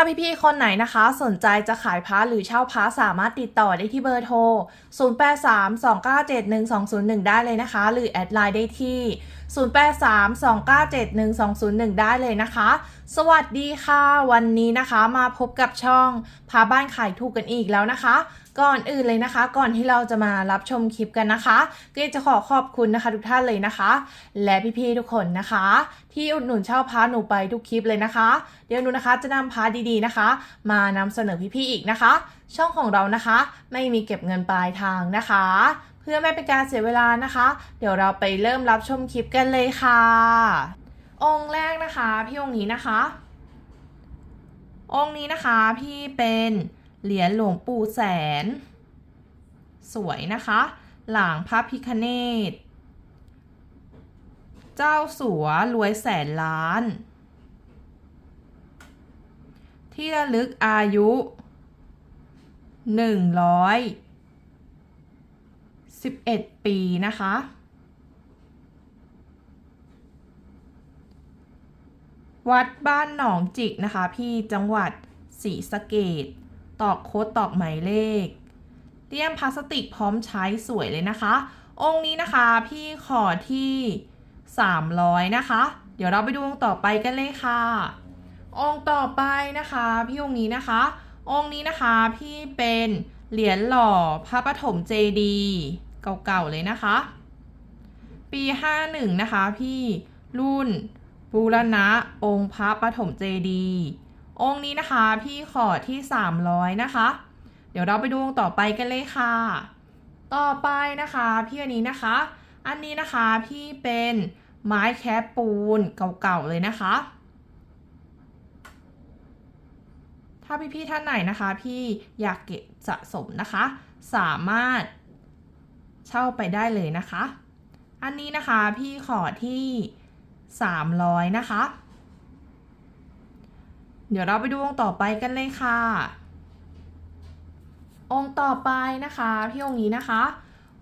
ถ้าพี่ๆคนไหนนะคะ สนใจจะขายพระหรือเช่าพระสามารถติดต่อได้ที่เบอร์โทร 0832971201 ได้เลยนะคะ หรือแอดไลน์ได้ที่ 0832971201 ได้เลยนะคะ สวัสดีค่ะ วันนี้นะคะมาพบกับช่องพาบ้านขายถูกกันอีกแล้วนะคะ ก่อนอื่นเลยนะคะ ก่อนที่เราจะมารับชมคลิปกันนะคะก็จะขอขอบคุณนะคะทุกท่านเลยนะคะ และพี่ๆทุกคนนะคะ ที่อุดหนุนเช่าพาหนูไปทุกคลิปเลยนะคะ เดี๋ยวหนูนะคะจะนำพาดีๆนะคะ มานำเสนอพี่ๆอีกนะคะ ช่องของเรานะคะ ไม่มีเก็บเงินปลายทางนะคะ เพื่อไม่เป็นการเสียเวลานะคะ เดี๋ยวเราไปเริ่มรับชมคลิปกันเลยค่ะ องค์แรกนะคะ พี่องค์นี้นะคะ องค์นี้นะคะพี่เป็น เหรียญหลวงปู่แสน สวยนะคะ หลังพระพิคเนตเจ้าสัวรวยแสนล้าน ที่ระลึกอายุหนึ่งร้อยสิบเอ็ดปีนะคะวัดบ้านหนองจิกนะคะ พี่จังหวัดศรีสะเกด ตอกโค้ดตอกหมายเลข เตรียมพลาสติกพร้อมใช้สวยเลยนะคะ องค์นี้นะคะพี่ขอที่ 300 นะคะ เดี๋ยวเราไปดูองค์ต่อไปกันเลยค่ะ องค์ต่อไปนะคะ พี่องค์นี้นะคะ องค์นี้นะคะพี่เป็นเหรียญหล่อพระปฐมเจดีย์เก่าๆเลยนะคะ ปี 51 นะคะพี่รุ่นบูรณะองค์พระปฐมเจดีย์ องค์นี้นะคะ พี่ขอที่ 300 นะคะ เดี๋ยวเราไปดูองค์ต่อไปกันเลยค่ะ ต่อไปนะคะพี่อันนี้นะคะ อันนี้นะคะพี่เป็นไม้แคปปูนเก่าๆเลยนะคะ ถ้าพี่ๆท่านไหนนะคะ พี่อยากเก็บสะสมนะคะ สามารถเช่าไปได้เลยนะคะ อันนี้นะคะพี่ขอที่ 300 นะคะ เดี๋ยวเราไปดูองค์ต่อไปกันเลยค่ะ องค์ต่อไปนะคะพี่องค์นี้นะคะ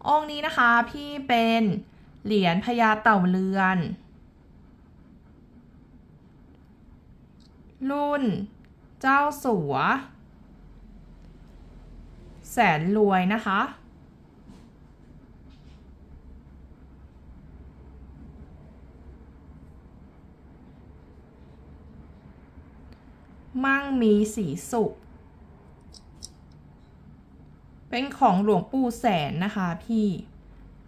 องค์นี้นะคะพี่เป็นเหรียญพญาเต่าเรือน รุ่น เจ้าสัว แสนรวยนะคะ มั่งมีสีสุข เป็นของหลวงปู่แสนนะคะพี่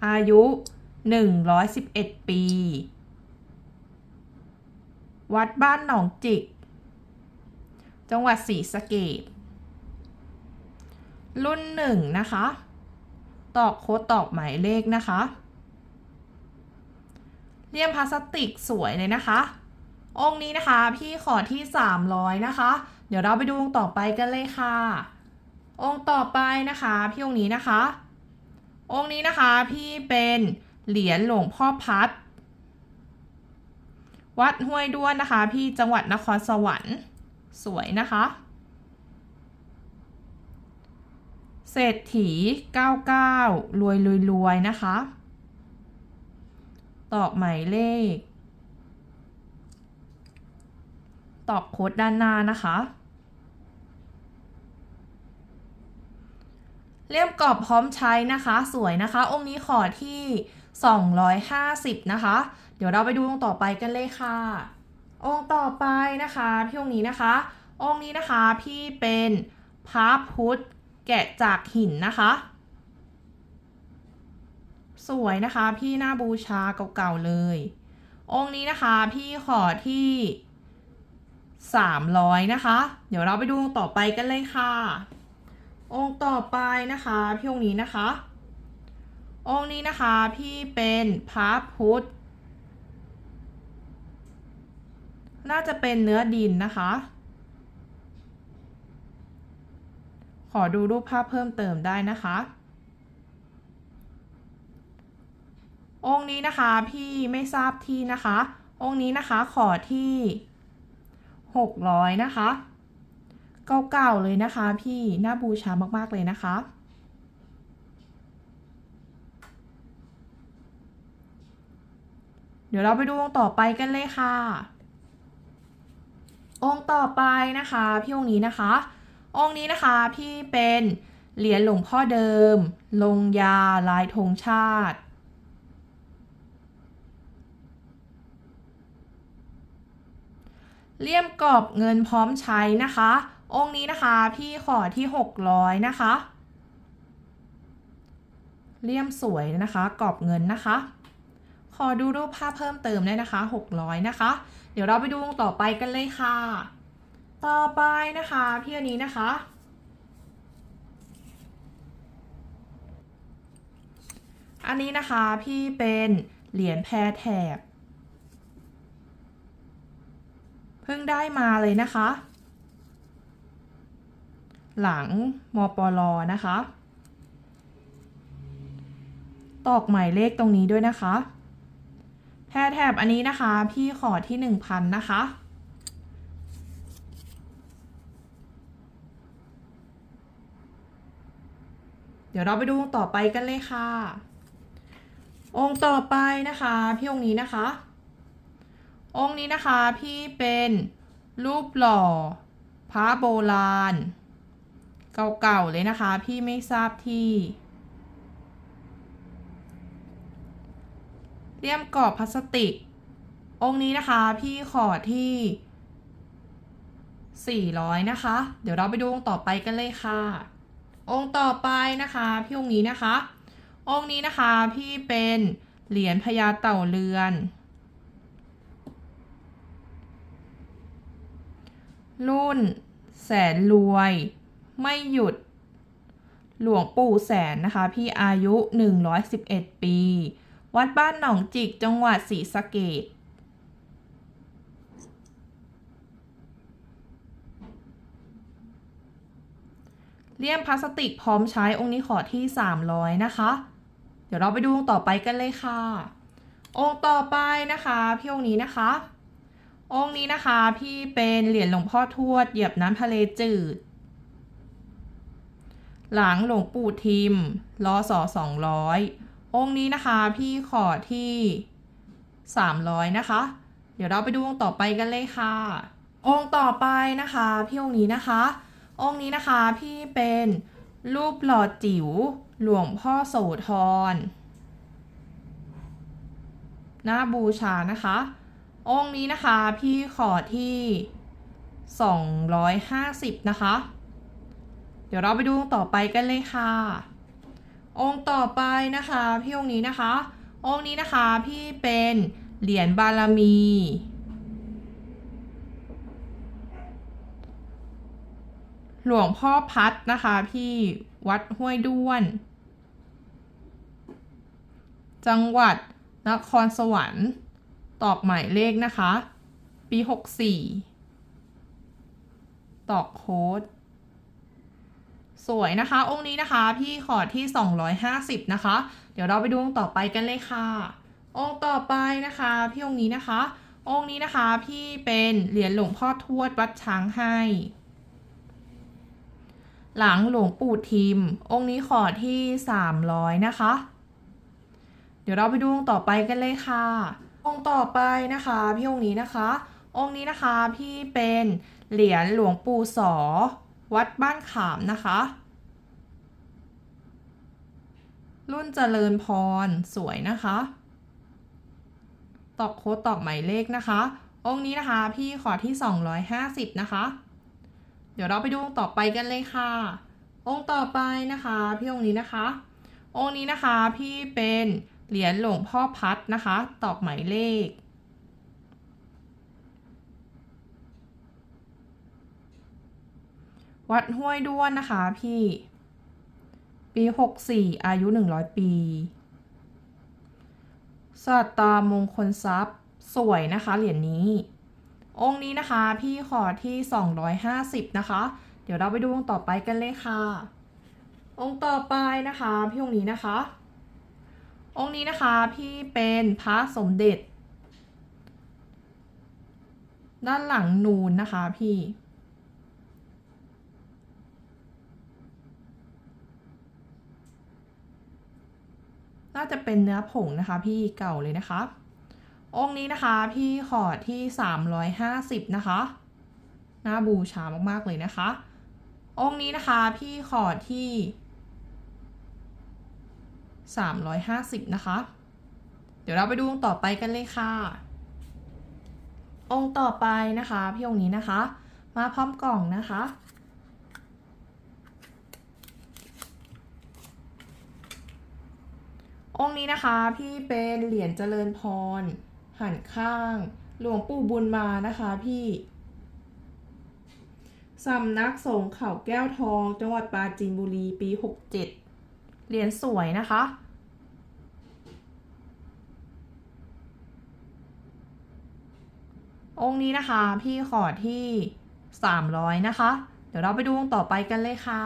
อายุ 111 ปี วัดบ้านหนองจิก จังหวัดศรีสะเกดรุ่นหนึ่งนะคะ ตอกโค้ดตอกหมายเลขนะคะ เลี่ยมพลาสติกสวยเลยนะคะ องค์นี้นะคะ พี่ขอที่ 300 นะคะ เดี๋ยวเราไปดูองค์ต่อไปกันเลยค่ะ องค์ต่อไปนะคะ พี่องค์นี้นะคะ องค์นี้นะคะพี่เป็นเหรียญหลวงพ่อพัด วัดห้วยด้วนนะคะ พี่จังหวัดนครสวรรค์สวยนะคะเศรษฐี 99 รวยรวยรวยนะคะ ตอกหมายเลข ตอกโค้ดด้านหน้านะคะ เลี่ยมกรอบพร้อมใช้นะคะ สวยนะคะ องค์นี้ขอที่ 250 นะคะ เดี๋ยวเราไปดูองค์ต่อไปกันเลยค่ะ องค์ต่อไปนะคะพี่องค์นี้นะคะ องค์นี้นะคะพี่เป็นพระพุทธแกะจากหินนะคะสวยนะคะพี่หน้าบูชาเก่าๆเลย องค์นี้นะคะพี่ขอที่ 300 นะคะ เดี๋ยวเราไปดูองค์ต่อไปกันเลยค่ะ องค์ต่อไปนะคะพี่องค์นี้นะคะ องค์นี้นะคะพี่เป็นพระพุทธ น่าจะเป็นเนื้อดินนะคะ ขอดูรูปภาพเพิ่มเติมได้นะคะ องค์นี้นะคะพี่ไม่ทราบที่นะคะ องค์นี้นะคะขอที่ หกร้อยนะคะ เก่าๆเลยนะคะพี่น่าบูชามากๆเลยนะคะ เดี๋ยวเราไปดูองค์ต่อไปกันเลยค่ะ องค์ต่อไปนะคะพี่องค์นี้นะคะ องค์นี้นะคะพี่เป็นเหรียญหลวงพ่อเดิม ลงยาลายธงชาติ เลี่ยมกรอบเงินพร้อมใช้นะคะ องค์นี้นะคะพี่ขอที่ 600 นะคะ เลี่ยมสวยนะคะ กรอบเงินนะคะ ขอดูรูปภาพเพิ่มเติมได้นะคะ 600 นะคะ เดี๋ยวเราไปดูองค์ต่อไปกันเลยค่ะ ต่อไปนะคะพี่อันนี้นะคะอันนี้นะคะพี่เป็นเหรียญแพรแถบ เพิ่งได้มาเลยนะคะ หลังมปลนะคะ ตอกหมายเลขตรงนี้ด้วยนะคะแพรแถบอันนี้นะคะ พี่ขอที่1,000นะคะ เดี๋ยวเราไปดูองค์ต่อไปกันเลยค่ะ องค์ต่อไปนะคะ พี่องค์นี้นะคะ องค์นี้นะคะพี่เป็นรูปหล่อพระโบราณ เก่าๆเลยนะคะ พี่ไม่ทราบที่เลี่ยมกรอบพลาสติก องค์นี้นะคะพี่ขอที่ 400 นะคะ เดี๋ยวเราไปดูองค์ต่อไปกันเลยค่ะ องค์ต่อไปนะคะพี่องค์นี้นะคะ องค์นี้นะคะพี่เป็นเหรียญพญาเต่าเรือน รุ่น แสนรวย ไม่หยุด หลวงปู่แสนนะคะ พี่อายุ 111 ปี วัดบ้านหนองจิก จังหวัดศรีสะเกดเลี่ยมพลาสติกพร้อมใช้องค์นี้ขอที่ 300 นะคะ เดี๋ยวเราไปดูองค์ต่อไปกันเลยค่ะ องค์ต่อไปนะคะ พี่องค์นี้นะคะ องค์นี้นะคะพี่เป็นเหรียญหลวงพ่อทวดเหยียบน้ำทะเลจืด หลังหลวงปู่ทิมรอสอสองร้อยองค์นี้นะคะพี่ขอที่สามร้อยนะคะ เดี๋ยวเราไปดูองค์ต่อไปกันเลยค่ะ องค์ต่อไปนะคะ พี่องค์นี้นะคะ องค์นี้นะคะพี่เป็นรูปหล่อจิ๋วหลวงพ่อโสธรหน้าบูชานะคะ องค์นี้นะคะ พี่ขอที่ 250 นะคะ เดี๋ยวเราไปดูองค์ต่อไปกันเลยค่ะ องค์ต่อไปนะคะ พี่องค์นี้นะคะ องค์นี้นะคะพี่เป็นเหรียญบารมี หลวงพ่อพัดนะคะพี่วัดห้วยด้วน จังหวัดนครสวรรค์ ตอกหมายเลขนะคะ ปี 64 ตอกโค้ด สวยนะคะ องค์นี้นะคะ พี่ขอที่ 250 นะคะ เดี๋ยวเราไปดูองค์ต่อไปกันเลยค่ะ องค์ต่อไปนะคะ พี่องค์นี้นะคะ องค์นี้นะคะ พี่เป็นเหรียญหลวงพ่อทวดวัดช้างให้ หลังหลวงปู่ทิม องค์นี้ขอที่ 300 นะคะ เดี๋ยวเราไปดูองค์ต่อไปกันเลยค่ะ องค์ต่อไปนะคะพี่องค์นี้นะคะ องค์นี้นะคะพี่เป็นเหรียญหลวงปู่สอ วัดบ้านขามนะคะ รุ่นเจริญพรสวยนะคะ ตอกโค้ดตอกหมายเลขนะคะ องค์นี้นะคะพี่ขอที่ 250 นะคะ เดี๋ยวเราไปดูองค์ต่อไปกันเลยค่ะ องค์ต่อไปนะคะ พี่องค์นี้นะคะ องค์นี้นะคะพี่เป็น เหรียญหลวงพ่อพัดนะคะ ตอกหมายเลข วัดห้วยด้วนนะคะพี่ ปี 64 อายุ 100 ปีสัตตามงคลทรัพย์สวยนะคะเหรียญนี้ องค์นี้นะคะพี่ขอที่ 250 นะคะ เดี๋ยวเราไปดูองค์ต่อไปกันเลยค่ะ องค์ต่อไปนะคะ พี่องค์นี้นะคะ องค์นี้นะคะพี่เป็นพระสมเด็จ ด้านหลังนูนนะคะพี่น่าจะเป็นเนื้อผงนะคะพี่เก่าเลยนะคะ องค์นี้นะคะพี่ขอที่ 350 นะคะน่าบูชามากๆเลยนะคะ องค์นี้นะคะพี่ขอที่ 350 นะคะ เดี๋ยวเราไปดูองค์ต่อไปกันเลยค่ะ องค์ต่อไปนะคะ พี่องค์นี้นะคะ มาพร้อมกล่องนะคะ องค์นี้นะคะพี่เป็นเหรียญเจริญพร หันข้าง หลวงปู่บุญมานะคะพี่สำนักสงฆ์เขาแก้วทอง จังหวัดปราจีนบุรีปี 67 เหรียญสวยนะคะ องค์นี้นะคะพี่ขอที่ 300 นะคะ เดี๋ยวเราไปดูองค์ต่อไปกันเลยค่ะ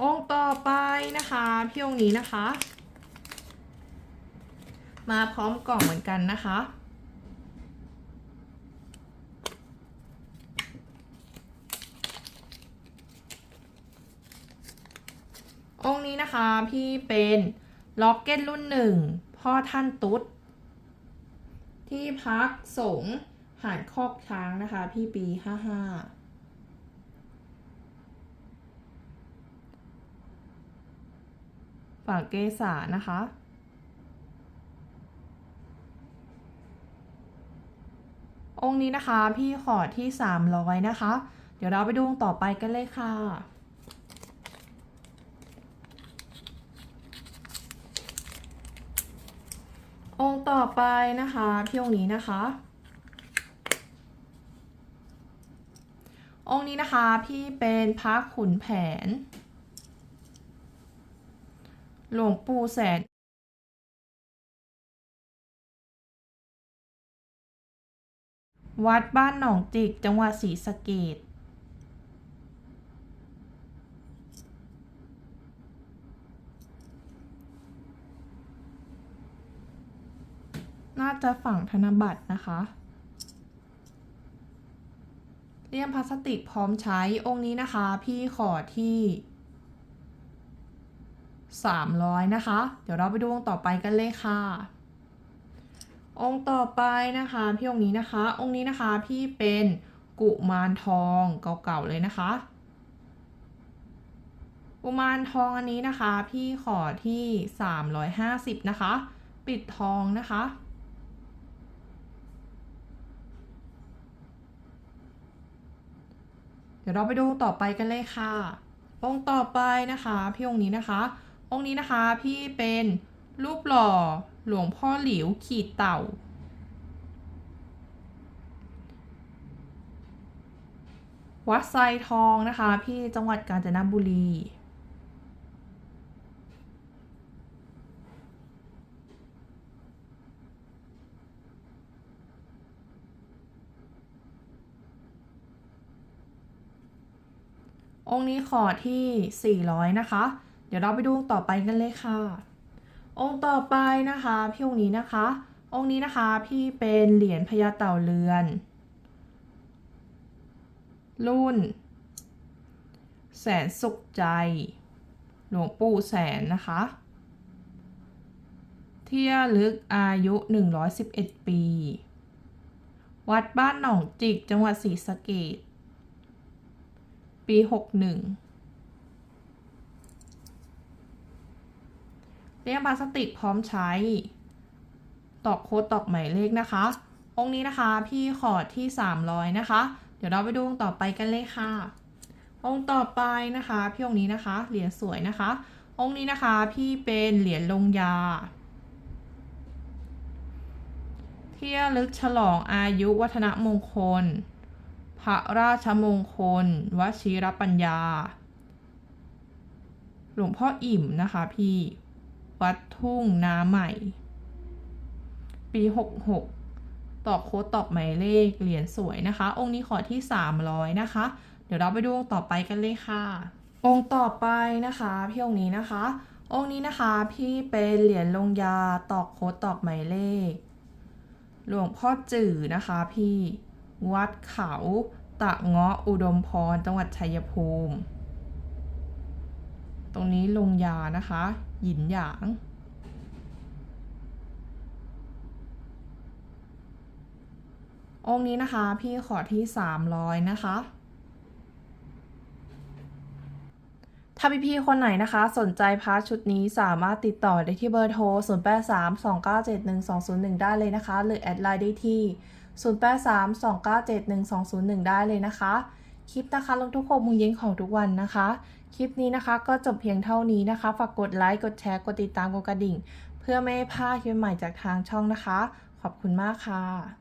องค์ต่อไปนะคะ พี่องค์นี้นะคะ มาพร้อมกล่องเหมือนกันนะคะ องค์นี้นะคะพี่เป็นล็อกเก็ตรุ่นหนึ่งพ่อท่านตุ๊ด ที่พักสงหาดคอกช้างนะคะ พี่ปีห้าห้าฝากเกษานะคะ องค์นี้นะคะพี่ขอที่ 300 นะคะ เดี๋ยวเราไปดูองค์ต่อไปกันเลยค่ะ องค์ต่อไปนะคะพี่องค์นี้นะคะ องค์นี้นะคะพี่เป็นพระขุนแผน หลวงปู่แสนวัดบ้านหนองจิก จังหวัดศรีสะเกด น่าจะฝั่งธนบัตรนะคะ เลี่ยมพลาสติกพร้อมใช้องค์นี้นะคะ พี่ขอที่300 นะคะ เดี๋ยวเราไปดูองค์ต่อไปกันเลยค่ะ องค์ต่อไปนะคะ พี่องค์นี้นะคะ องค์นี้นะคะพี่เป็นกุมารทองเก่าๆเลยนะคะ กุมารทองอันนี้นะคะ พี่ขอที่ 350 นะคะ ปิดทองนะคะ ดี๋ยวเราไปดูต่อไปกันเลยค่ะ องค์ต่อไปนะคะ พี่องค์นี้นะคะ องค์นี้นะคะพี่เป็นรูปหล่อหลวงพ่อหลิวขีดเต่า วัดไซทองนะคะ พี่จังหวัดกาญจนบุรี องค์นี้ขอที่ 400 นะคะ เดี๋ยวเราไปดูองค์ต่อไปกันเลยค่ะ องค์ต่อไปนะคะพี่องค์นี้นะคะ องค์นี้นะคะพี่เป็นเหรียญพญาเต่าเรือน รุ่น แสนสุขใจ หลวงปู่แสนนะคะ เที่ยลึกอายุ 111 ปี วัดบ้านหนองจิกจังหวัดศรีสะเกด ปี 61เลี่ยมพลาสติกพร้อมใช้ ตอกโค้ดตอกหมายเลขนะคะ องค์นี้นะคะพี่ขอที่ 300 นะคะ เดี๋ยวเราไปดูองค์ต่อไปกันเลยค่ะ องค์ต่อไปนะคะ พี่องค์นี้นะคะ เหรียญสวยนะคะ องค์นี้นะคะพี่เป็นเหรียญลงยาเที่ยลึกฉลองอายุวัฒนมงคล พระราชมงคล วชิรปัญญา หลวงพ่ออิ่มนะคะพี่ วัดทุ่งนาใหม่ ปี 66ตอกโค้ดตอกหมายเลขเหรียญสวยนะคะ องค์นี้ขอที่ 300 นะคะ เดี๋ยวเราไปดูองค์ต่อไปกันเลยค่ะ องค์ต่อไปนะคะพี่องค์นี้นะคะ องค์นี้นะคะพี่เป็นเหรียญลงยาตอกโค้ดตอกหมายเลข หลวงพ่อจื่อนะคะพี่วัดเขา ตะเงาะอุดมพร จังหวัดชัยภูมิ ตรงนี้ลงยานะคะ หยินหยาง องค์นี้นะคะ พี่ขอที่ 300 นะคะ ถ้าพี่ๆคนไหนนะคะ สนใจพาร์ทชุดนี้สามารถติดต่อได้ที่เบอร์โทร 0832971201 ได้เลยนะคะ หรือแอดไลน์ได้ที่ 0832971201 ได้เลยนะคะ คลิปนะคะลงทุก6โมงเย็นของทุกวันนะคะ คลิปนี้นะคะก็จบเพียงเท่านี้นะคะ ฝากกดไลค์ กดแชร์ กดติดตาม กดกระดิ่ง เพื่อไม่ให้พลาดคลิปใหม่จากทางช่องนะคะ ขอบคุณมากค่ะ